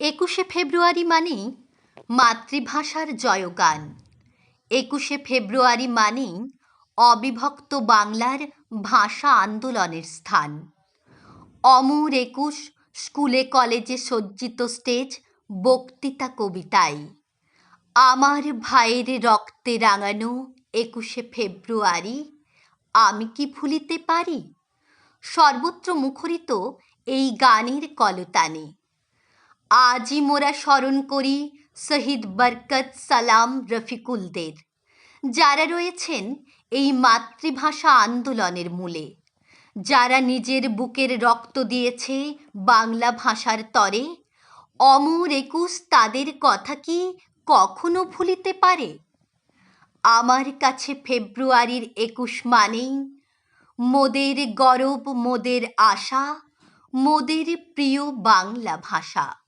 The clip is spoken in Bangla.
একুশে ফেব্রুয়ারি মানেই মাতৃভাষার জয়গান। একুশে ফেব্রুয়ারি মানেই অবিভক্ত বাংলার ভাষা আন্দোলনের স্থান। অমর একুশ স্কুলে কলেজে সজ্জিত স্টেজ বক্তৃতা কবিতায়। আমার ভাইয়ের রক্তে রাঙানো একুশে ফেব্রুয়ারি আমি কি ভুলিতে পারি? সর্বত্র মুখরিত এই গানের কলতানে। আজই মোরা স্মরণ করি শহীদ বরকত সালাম রফিকুলদের যারা রয়েছেন এই মাতৃভাষা আন্দোলনের মূলে যারা নিজের বুকের রক্ত দিয়েছে বাংলা ভাষার তরে। অমর একুশ তাদের কথা কি কখনো ভুলিতে পারে? আমার কাছে ফেব্রুয়ারির একুশ মানেই মোদের গরব, মোদের আশা, মোদের প্রিয় বাংলা ভাষা।